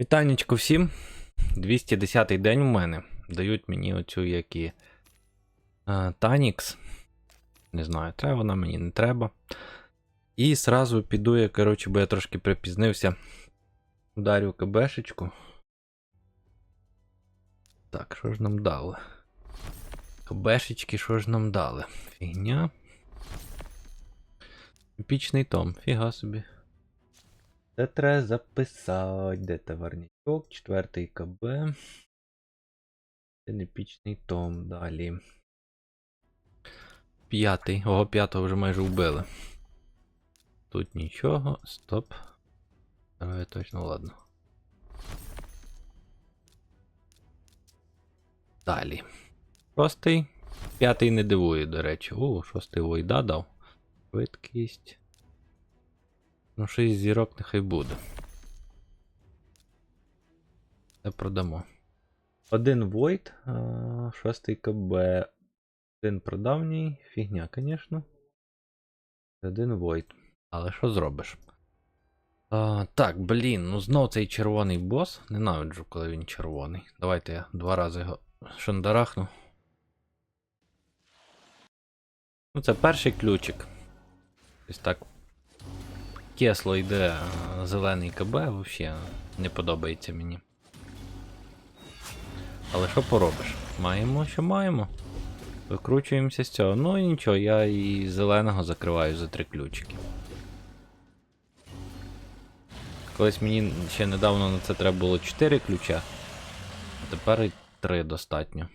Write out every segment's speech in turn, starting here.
Вітанечко всім. 210-й день у мене. Дають мені оцю як е, Танікс. Не знаю, треба вона мені не треба. І сразу піду я, коротше, бо я трошки припізнився. Ударю КБшечку. Так, що ж нам дали? КБшечки, що ж нам дали? Фігня. Епічний том, фіга собі. Це треба записати. Де товарнячок? Четвертий КБ. Це епічний том. Далі. П'ятий. Ого, п'ятого вже майже вбили. Тут нічого. Стоп. Здоров'я точно ладно. Далі. Шостий. П'ятий не дивує, до речі. О, шостий войда дав. Швидкість. Ну, 6 зірок нехай буде. Це продамо. Один а, шостий КБ. Один продавній. Фігня, звісно. Один Void. Але що зробиш? А, так, блін, ну знов цей червоний бос. Ненавиджу, коли він червоний. Давайте я два рази його шандарахну. Ну, це перший ключик. Ось так кесло йде зелений КБ, взагалі не подобається мені. Але що поробиш? Маємо, що маємо. Викручуємося з цього. Ну і нічого, я і зеленого закриваю за три ключики. Колись мені ще недавно на це треба було 4 ключа, а тепер і 3 достатньо.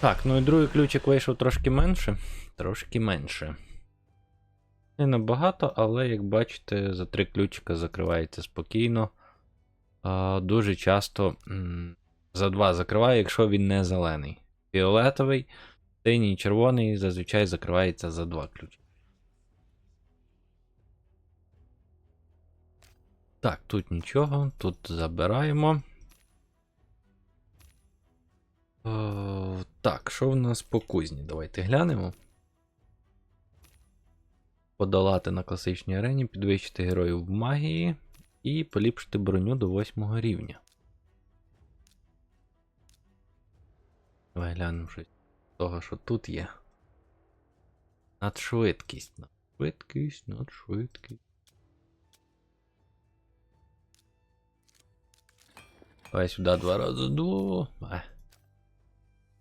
Так, ну і другий ключик вийшов трошки менше. Трошки менше. Не набагато, але як бачите, за три ключика закривається спокійно. Дуже часто за два закриваю, якщо він не зелений. Фіолетовий, синій, червоний зазвичай закривається за два ключі. Так, тут нічого, тут забираємо. Е, так, що в нас по кузні? Давайте глянемо. Подолати на класичній арені, підвищити героїв в магії і поліпшити броню до 8 рівня. Давай глянемо щось того, що тут є. Надшвидкість. Надшвидкість, надшвидкість. Давай сюди два рази до. А.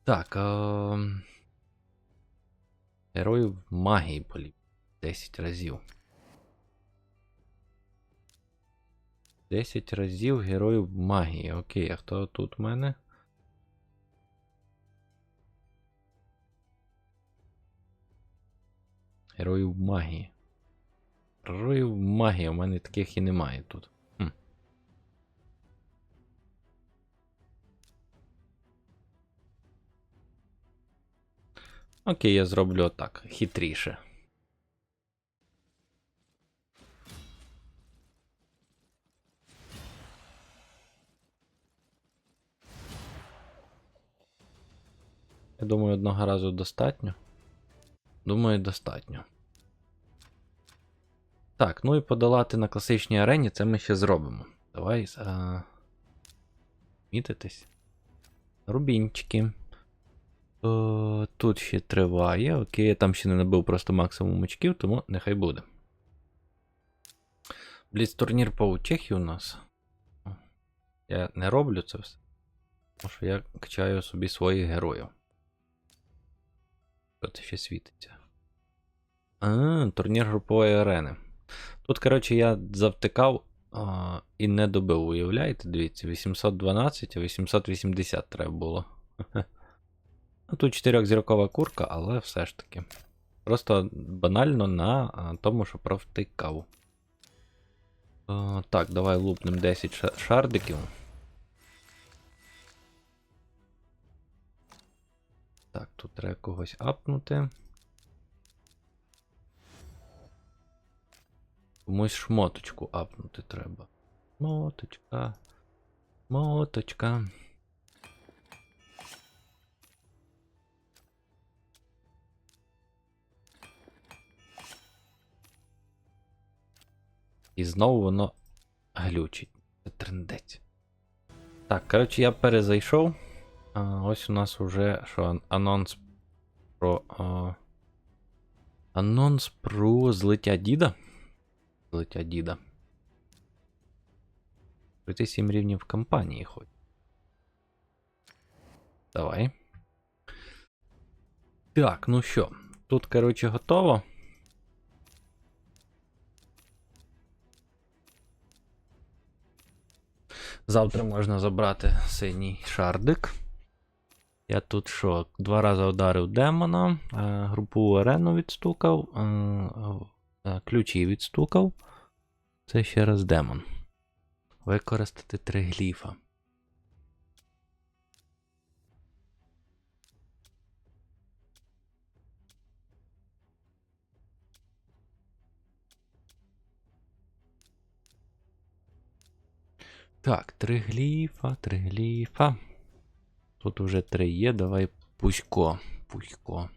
Так. А... Героїв магії поліп. 10 разів. 10 разів героїв магії. Окей, а хто тут в мене? Героїв магії. Героїв магії, у мене таких і немає тут. Хм. Окей, я зроблю отак, хитріше. Я думаю, одного разу достатньо. Думаю, достатньо. Так, ну і подолати на класичній арені це ми ще зробимо. Давай. А... Мітитись. Рубінчики. О, тут ще триває. Окей, я там ще не набив просто максимум очків, тому нехай буде. Бліц турнір по утехі у нас. Я не роблю це все. Тому що я качаю собі своїх героїв. Що це ще світиться? А, турнір групової арени. Тут, коротше, я завтикав а, і не добив, уявляєте? Дивіться, 812, а 880 треба було. Ну, тут 4-зіркова курка, але все ж таки. Просто банально на тому, що провтикав. Так, давай лупнем 10 шардиків. Тут треба когось апнути. Комусь шмоточку апнути треба. Моточка. Моточка. І знову воно глючить. Це трендець. Так, коротше, я перезайшов. А, ось у нас уже що, анонс про. А, анонс про злиття діда. Злиття діда. Пройти 7 рівнів кампанії хоч. Давай. Так, ну що, тут, коротше, готово. Завтра можна забрати синій шардик. Я тут що, два рази ударив демона, е, групову арену відстукав, е, е, ключі відстукав. Це ще раз демон. Використати три гліфа. Так, три гліфа, три гліфа. Тут уже три є, давай пусько. Пусько.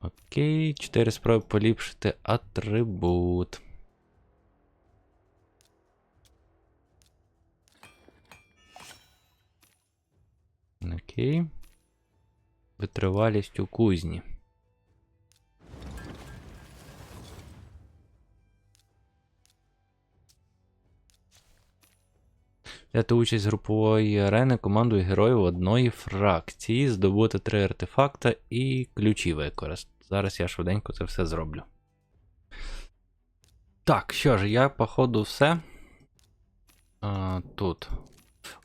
Окей, 4 спроби поліпшити атрибут. Окей. Витривалість у кузні. Взяти участь групової арени командою героїв одної фракції, здобути три артефакта і ключі використати. Зараз я швиденько це все зроблю. Так, що ж, я, походу, все. А, тут.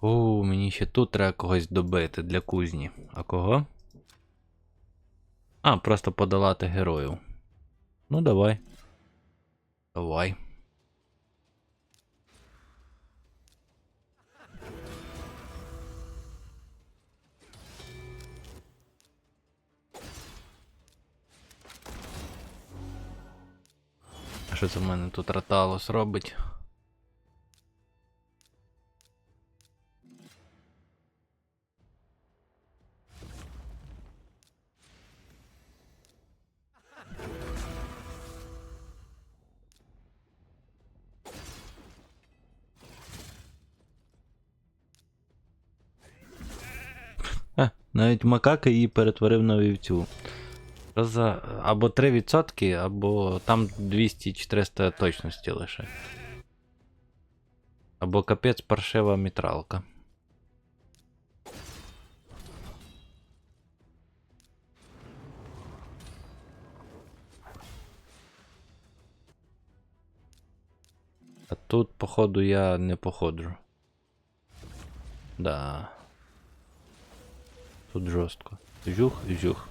О, мені ще тут треба когось добити для кузні. А кого? А, просто подолати героїв. Ну, давай. Давай. Що в мене тут Раталос робить? Навіть макака її перетворив на вівцю. За. Або 3%, або там 200-400 точності лише. Або капець паршива мітралка. А тут, походу, я не походжу. Да. Тут жорстко. Жух, жух.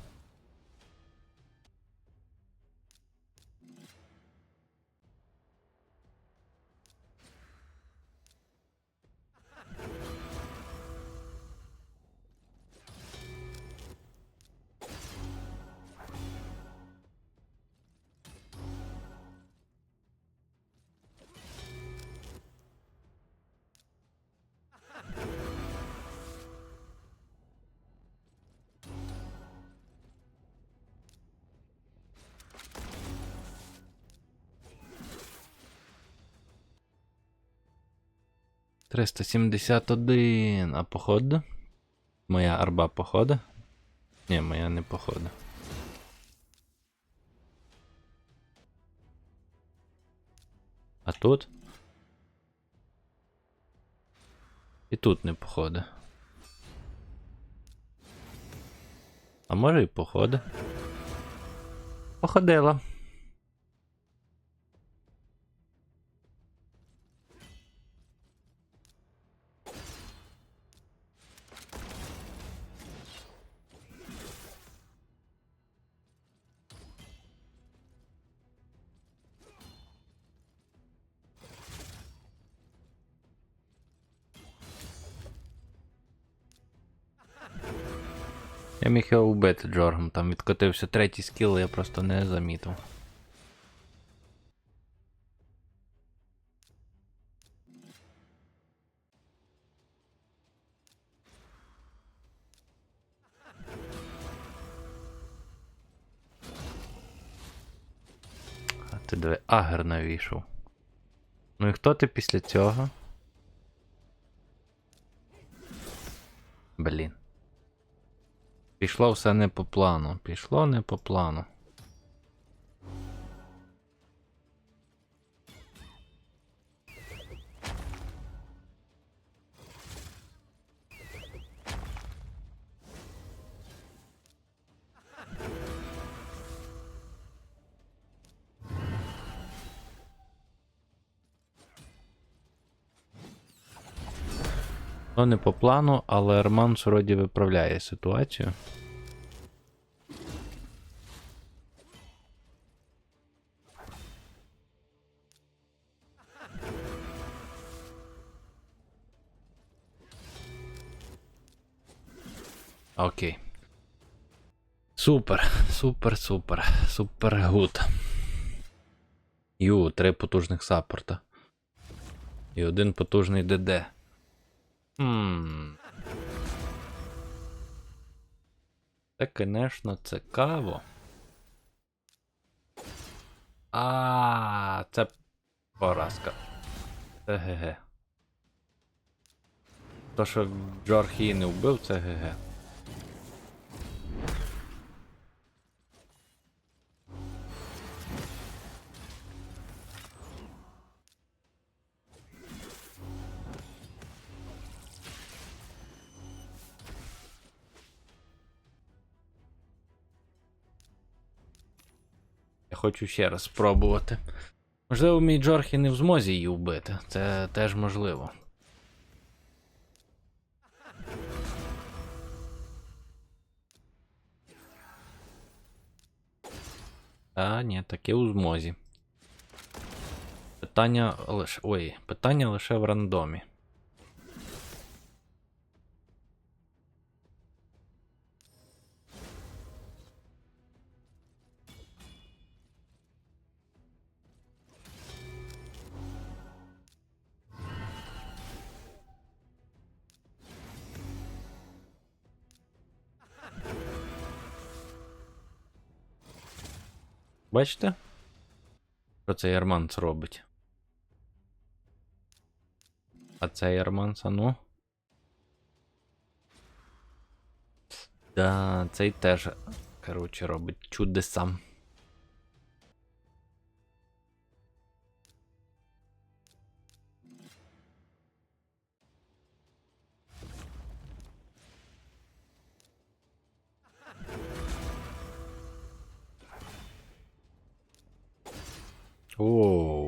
Триста сімдесят один. А походу? Моя арба походу? Ні, моя не походу. А тут? І тут не походу. А може і походу. Походила. Я міг його вбити Джоргом, там відкотився третій скіл, я просто не замітив. Ти диви агер навішав. Ну і хто ти після цього? Пішло все не по плану. Пішло не по плану. Ну, не по плану, але Арман вроді виправляє ситуацію. Окей. Супер, супер, супер, супер гуд. Ю, три потужних саппорта. І один потужний ДД. Хм. Це, конечно, цікаво. А, це поразка. Це ГГ. То, що Джорх не вбив, це ГГ. хочу ще раз спробувати. Можливо, мій Джорхі не в змозі її вбити. Це теж можливо. А, ні, таки у змозі. Питання лише. Ой, питання лише в рандомі. Бачите? Що цей Арманс робить? А цей Арманс, а ну? Да, цей теж, коротше, робить чудеса. Оу.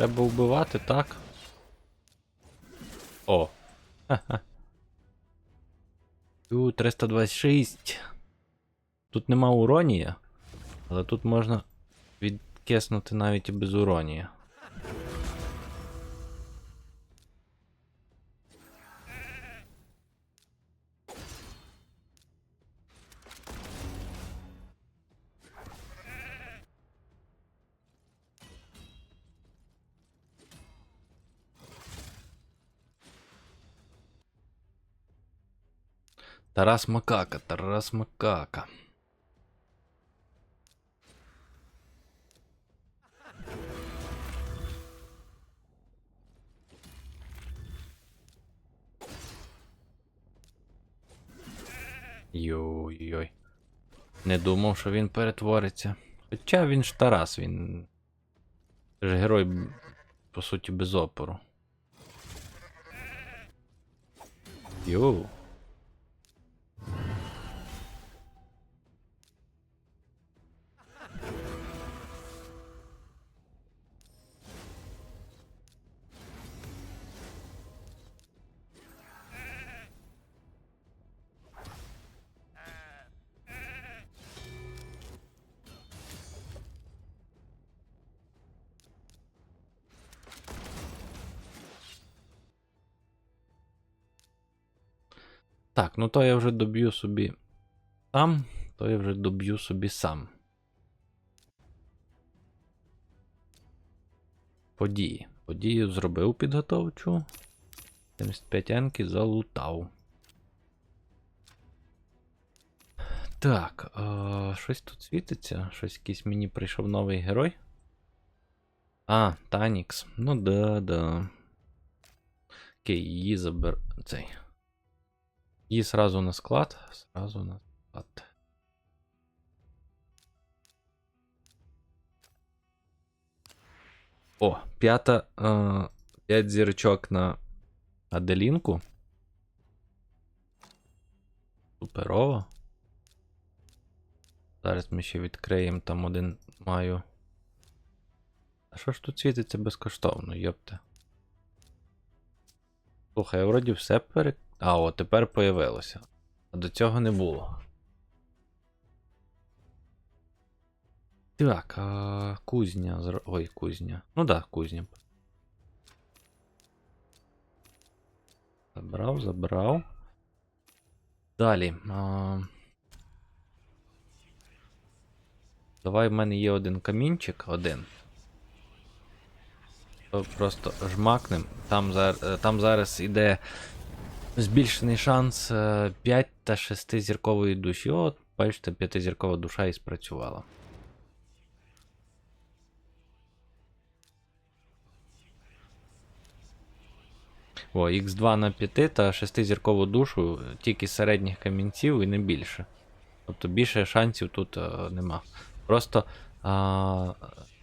Треба вбивати, так? О. Ха-ха. Ю, 326. Тут нема уронія, але тут можна відкиснути навіть і без уронія. Тарас Макака, Тарас Макака. Йой-йой. Не думав, що він перетвориться. Хоча він ж Тарас, він. Це ж герой, по суті, без опору. Йоу. Так, ну то я вже доб'ю собі сам, то я вже доб'ю собі сам. Події. Подію зробив підготовчу. 75 енки залутав. Так, е, щось тут світиться. Щось якийсь мені прийшов новий герой. А, Танікс. Ну да, да. Окей, її забер. Цей. Її сразу на склад. Сразу на склад. О, п'ята. Е, п'ять зірочок на Аделінку. Суперово. Зараз ми ще відкриємо там один маю. А що ж тут світиться безкоштовно, йопте? Слухай, я вроді все пере. А, о, тепер появилося. А до цього не було. Так, а, кузня. Ой, кузня. Ну да, кузня. Забрав, забрав. Далі. А... Давай в мене є один камінчик, один. То просто жмакнем. Там, зар... Там зараз іде збільшений шанс 5 та 6 зіркової душі. От, бачите, 5 зіркова душа і спрацювала. О, Х2 на 5 та 6 зіркову душу е, тільки з середніх камінців і не більше. Тобто більше шансів тут е, нема. Просто а,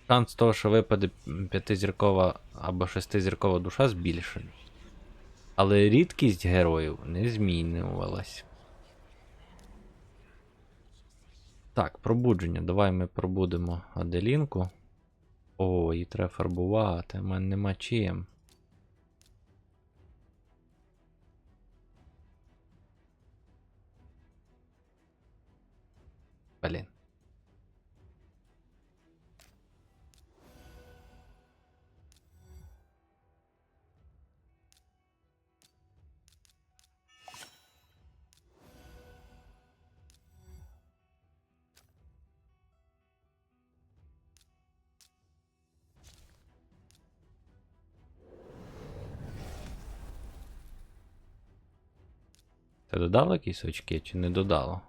шанс того, що випаде 5-зіркова або 6-зіркова душа збільшений. Але рідкість героїв не змінювалась. Так, пробудження. Давай ми пробудемо Аделінку. О, її треба фарбувати, в мене нема чим. Блін. Це додало якісь очки чи не додало?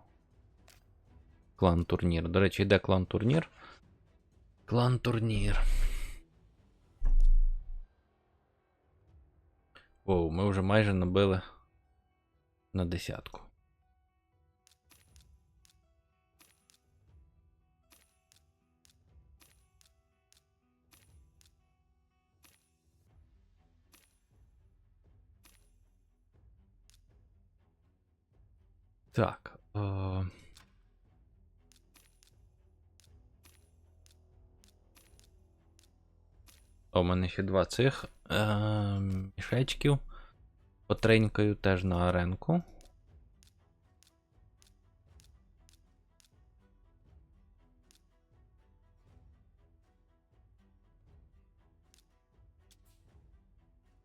Клан турнір. До речі, йде клан турнір. Клан турнір. Оу, ми вже майже набили на десятку. Так. Е... У мене ще два цих е, мішечків. Потренькаю теж на аренку.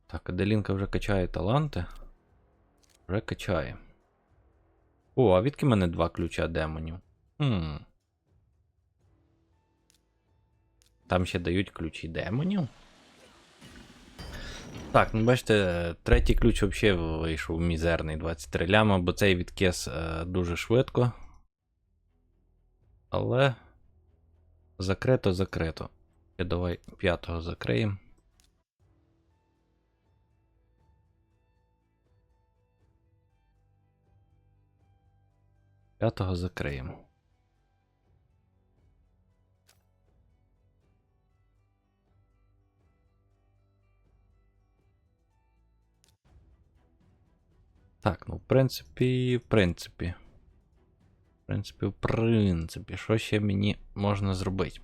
Так, Аделінка вже качає таланти. Вже качає. О, а відки мене два ключа демонів? Хм. Там ще дають ключі демонів. Так, ну бачите, третій ключ взагалі вийшов мізерний 23 ляма, бо цей відкис е, дуже швидко. Але. Закрито, закрито. Ще давай п'ятого закриємо. П'ятого закриємо. Так, ну, в принципі, в принципі. В принципі, в принципі, що ще мені можна зробити?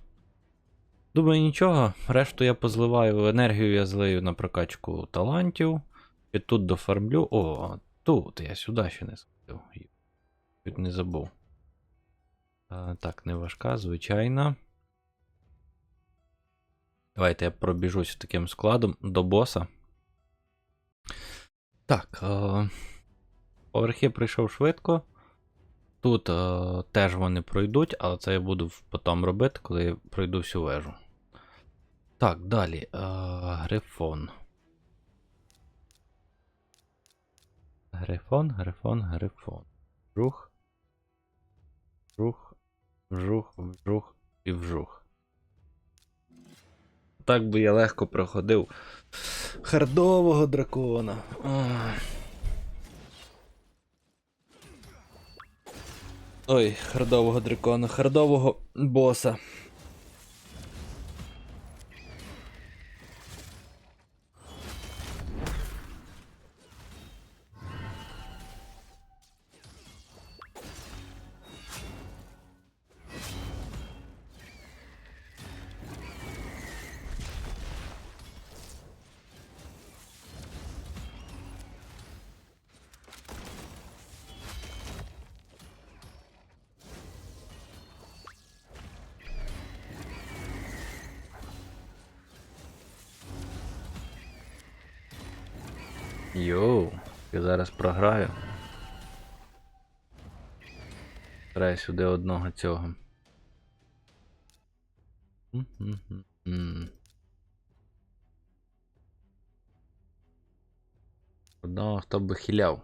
Думаю, нічого. Решту я позливаю енергію, я злию на прокачку талантів. І тут дофармлю. О, тут я сюди ще не сходив. Чуть не забув. А, так, не важка, звичайна. Давайте я пробіжусь таким складом до боса. Так. А... Поверхи пройшов швидко. Тут е, теж вони пройдуть, але це я буду потім робити, коли я пройду всю вежу. Так, далі. Е, грифон. Грифон, грифон, грифон. Вжух. Вжух. Вжух, вжух і вжух. Так би я легко проходив хардового дракона. Ой, хардового дракона, хардового боса. Програю. Треба сюди одного цього. Одного, хто би хиляв.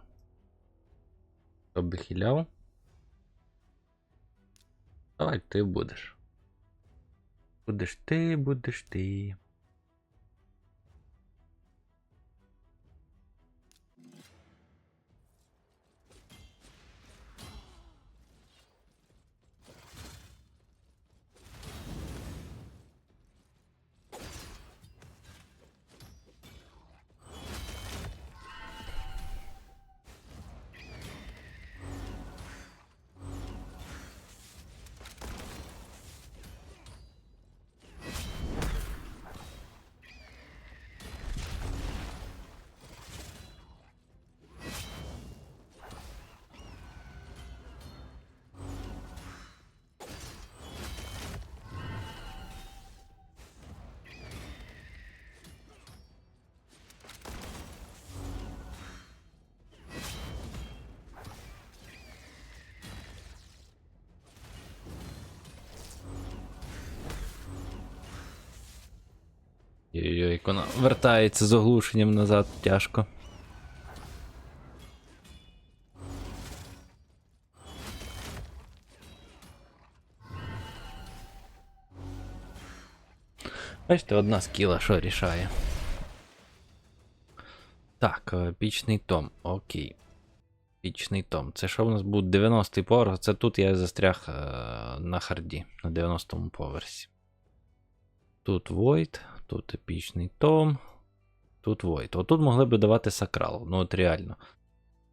Хто би хиляв? Давай ти будеш. Будеш ти, будеш ти. Йой-йой, вона вертається з оглушенням назад тяжко. Бачите, одна скіла, що рішає. Так, е, пічний том, окей. Пічний том. Це що в нас буде 90-й поверх? Це тут я застряг е, на харді, на 90-му поверсі. Тут Void, тут епічний том, тут Void. Отут могли б давати сакрал. Ну от реально.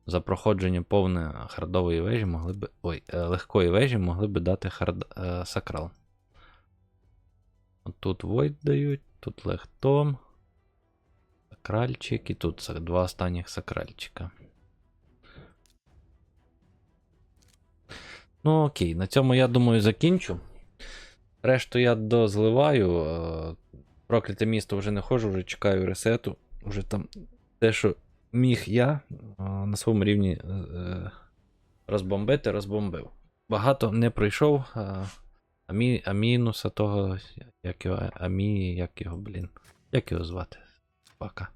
За проходження повне хардової вежі могли б. Ой, е, легкої вежі могли б дати хард, е, сакрал. От тут Void дають, тут легтом. Сакральчик і тут два останніх сакральчика. Ну окей, на цьому я думаю закінчу. Решту я дозливаю. Прокляте місто вже не ходжу, вже чекаю ресету. Вже там те, що міг я на своєму рівні е, е, розбомбити, розбомбив. Багато не пройшов. Амі, амінуса того. Як його. Амі, як його, блін. Як його звати? Пака.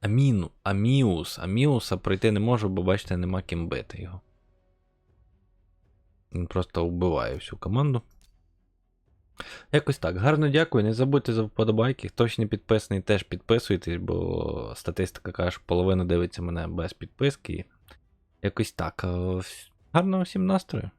Аміну, Аміус. Аміуса пройти не можу, бо бачите, нема ким бити його. Він просто вбиває всю команду. Якось так. Гарно дякую. Не забудьте за вподобайки. Хто ще не підписаний, теж підписуйтесь, бо статистика каже, що половина дивиться мене без підписки. Якось так. Е, Гарного всім настрою.